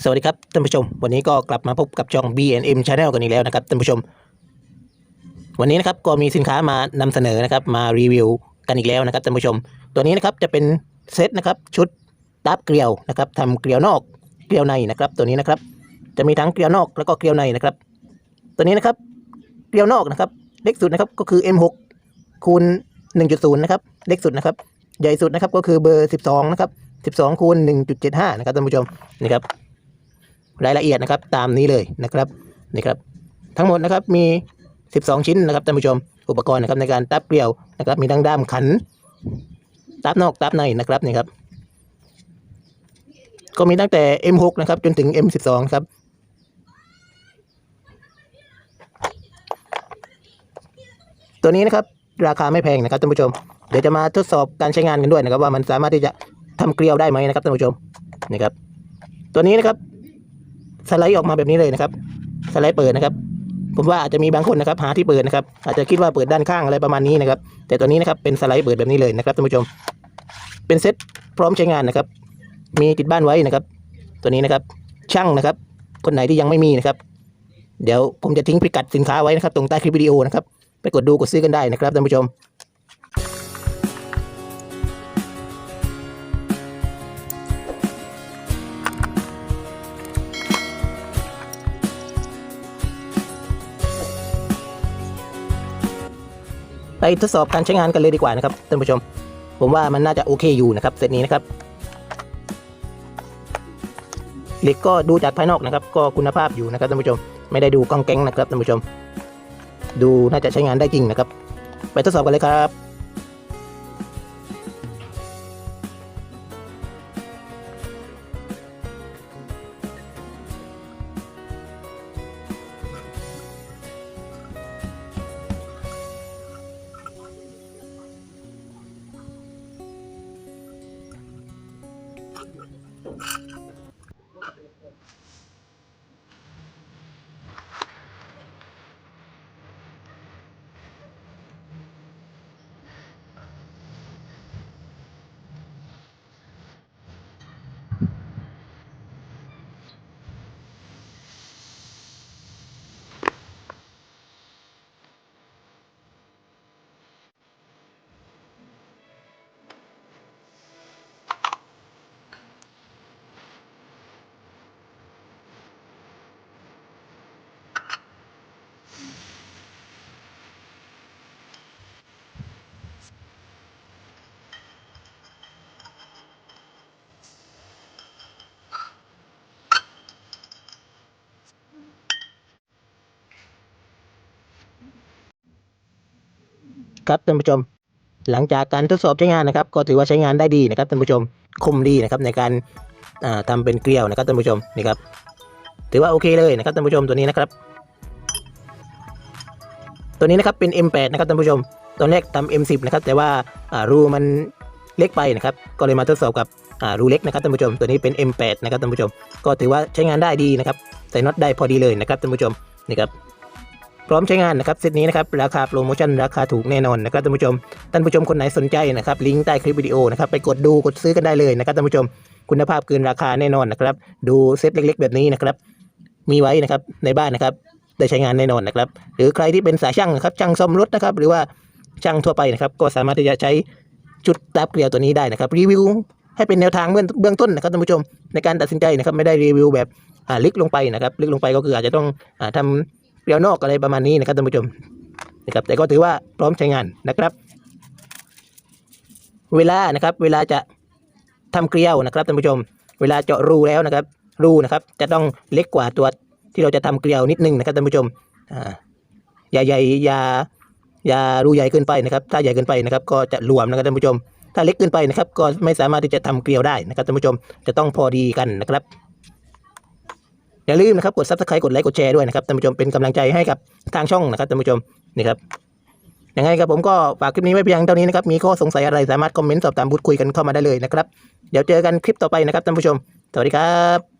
สวัสดีครับท่านผู้ชม วันนี้ก็กลับมาพบกับช่อง BNM Channel กันอีกแล้วนะครับท่านผู้ชม วันนี้นะครับก็มีสินค้ามานำเสนอนะครับมารีวิวกันอีกแล้วนะครับท่านผู้ชม ตัวนี้นะครับจะเป็นเซตนะครับชุดดับเกลียวนะครับทำเกลียวนอกเกลียวในนะครับ ตัวนี้นะครับ จะมีทั้งเกลียวนอกแล้วก็เกลียวในนะครับ ตัวนี้นะครับเกลียวนอกนะครับ เล็กสุดนะครับก็คือ M6 คูณ1.0นะครับเล็กสุดนะครับ ใหญ่สุดนะครับก็คือเบอร์ 12นะครับ12คูณ1.75นะครับท่านผู้ชมนี่ครับ รายละเอียดนะครับตามนี้เลยนะครับนี่ครับทั้งหมดนะครับมี 12 ชิ้นนะครับท่านผู้ชมอุปกรณ์นะครับในการตับเกลียวนะครับ มีทั้งด้ามขันตับนอกตับในนะครับนี่ครับ ก็มีตั้งแต่ M6 นะครับจนถึง M12 ครับตัวนี้นะครับราคาไม่แพงนะครับท่านผู้ชม เดี๋ยวจะมาทดสอบการใช้งานกันด้วยนะครับ ว่ามันสามารถที่จะทำเกลียวได้ไหมนะครับท่านผู้ชมนี่ครับตัวนี้นะครับ สไลด์ออกมาแบบนี้เลยนะครับ สไลด์เปิดนะครับ ผมว่าอาจจะมีบางคนนะครับ หาที่เปิดนะครับ อาจจะคิดว่าเปิดด้านข้างอะไรประมาณนี้นะครับ แต่ตัวนี้นะครับเป็นสไลด์เปิดแบบนี้เลยนะครับท่านผู้ชม เป็นเซ็ตพร้อมใช้งานนะครับ มีติดบ้านไว้นะครับ ตัวนี้นะครับ ช่างนะครับ คนไหนที่ยังไม่มีนะครับ เดี๋ยวผมจะทิ้งพิกัดสินค้าไว้นะครับ ตรงใต้คลิปวิดีโอนะครับ ไปกดดูกดซื้อกันได้นะครับท่านผู้ชม ไปทดสอบการใช้งานกันเลยดีกว่านะครับท่านผู้ชม ผมว่ามันน่าจะโอเคอยู่นะครับเซตนี้นะครับเหล็กก็ดูจากภายนอกนะครับ ก็คุณภาพอยู่นะครับท่านผู้ชม ไม่ได้ดูกองแก๊งนะครับท่านผู้ชม ดูน่าจะใช้งานได้จริงนะครับ ไปทดสอบกันเลยครับ ครับท่านผู้ชม หลังจากการทดสอบใช้งานนะครับ ก็ถือว่าใช้งานได้ดีนะครับท่านผู้ชมคมดีนะครับในการอ่าทำเป็นเกลียวนะครับท่านผู้ชมนี่ครับถือว่าโอเคเลยนะครับท่านผู้ชมตัวนี้นะครับ ตัวนี้นะครับเป็น M8 นะครับท่านผู้ชม ตอนแรกทำ M10 นะครับแต่ว่ารูมันเล็กไปนะครับ ก็เลยมาทดสอบกับรูเล็กนะครับท่านผู้ชม ตัวนี้เป็น M8 นะครับท่านผู้ชม ก็ถือว่าใช้งานได้ดีนะครับใส่น็อตได้พอดีเลยนะครับท่านผู้ชมนี่ครับ พร้อมใช้งานนะครับเซตนี้นะครับราคาโปรโมชั่นราคาถูกแน่นอนนะครับท่านผู้ชมท่านผู้ชมคนไหนสนใจนะครับลิงก์ใต้คลิปวิดีโอนะครับไปกดดูกดซื้อกันได้เลยนะครับท่านผู้ชมคุณภาพเกินราคาแน่นอนนะครับดูเซตเล็ก ๆ แบบนี้นะครับมีไว้นะครับในบ้านนะครับได้ใช้งานแน่นอนนะครับหรือใครที่เป็นสายช่างนะครับช่างซ่อมรถนะครับหรือว่าช่างทั่วไปนะครับก็สามารถที่จะใช้จุดตับเกลียวตัวนี้ได้นะครับรีวิวให้เป็นแนวทางเบื้องต้นนะครับท่านผู้ชมในการตัดสินใจนะครับไม่ได้รีวิวแบบอ่าลึกลงไปนะครับลึกลงไปก็คืออาจจะต้องอ่า เกลียวนอกอะไรประมาณนี้นะครับท่านผู้ชมนะครับแต่ก็ถือว่าพร้อมใช้งานนะครับ เวลานะครับเวลาจะทำเกลียวนะครับท่านผู้ชม เวลาเจาะรูแล้วนะครับ รูนะครับจะต้องเล็กกว่าตัวที่เราจะทำเกลียวนิดนึงนะครับท่านผู้ชมอ่าอย่าใหญ่อย่าอย่ารูใหญ่เกินไปนะครับ ถ้าใหญ่เกินไปนะครับ ก็จะรวมนะครับท่านผู้ชม ถ้าเล็กเกินไปนะครับ ก็ไม่สามารถที่จะทำเกลียวได้นะครับท่านผู้ชมจะต้องพอดีกันนะครับ อย่าลืมนะครับกด subscribe กดไลค์กดแชร์ด้วยนะครับท่านผู้ชมเป็นกำลังใจให้กับทางช่องนะครับท่านผู้ชมนี่ครับยังไงครับผมก็ฝากคลิปนี้ไว้เพียงเท่านี้นะครับมีข้อสงสัยอะไรสามารถคอมเมนต์สอบถามพูดคุยกันเข้ามาได้เลยนะครับเดี๋ยวเจอกันคลิปต่อไปนะครับท่านผู้ชมสวัสดีครับ